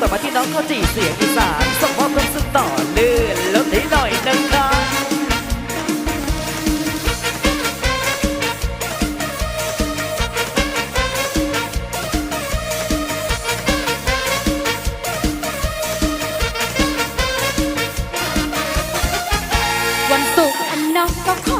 ต่อมาที่น้องเขาจีเสียงอีสานส่งความรู้สึกต่อเลื่องลดให้หน่อยนะครับวันศุกร์อันน้องก็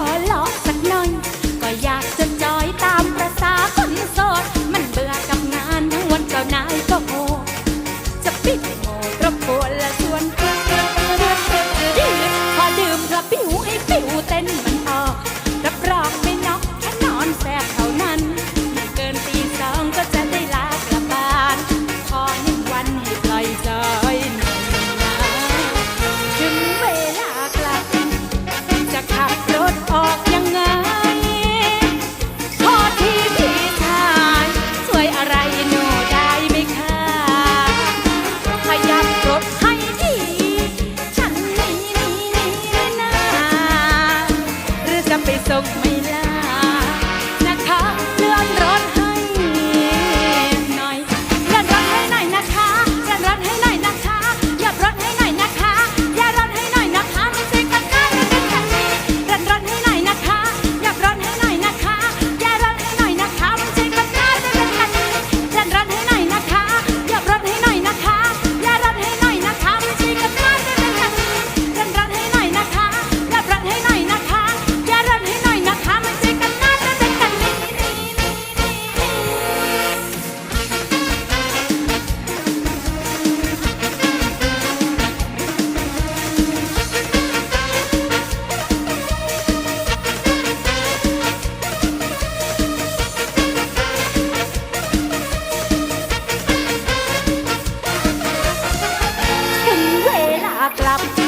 ากลับ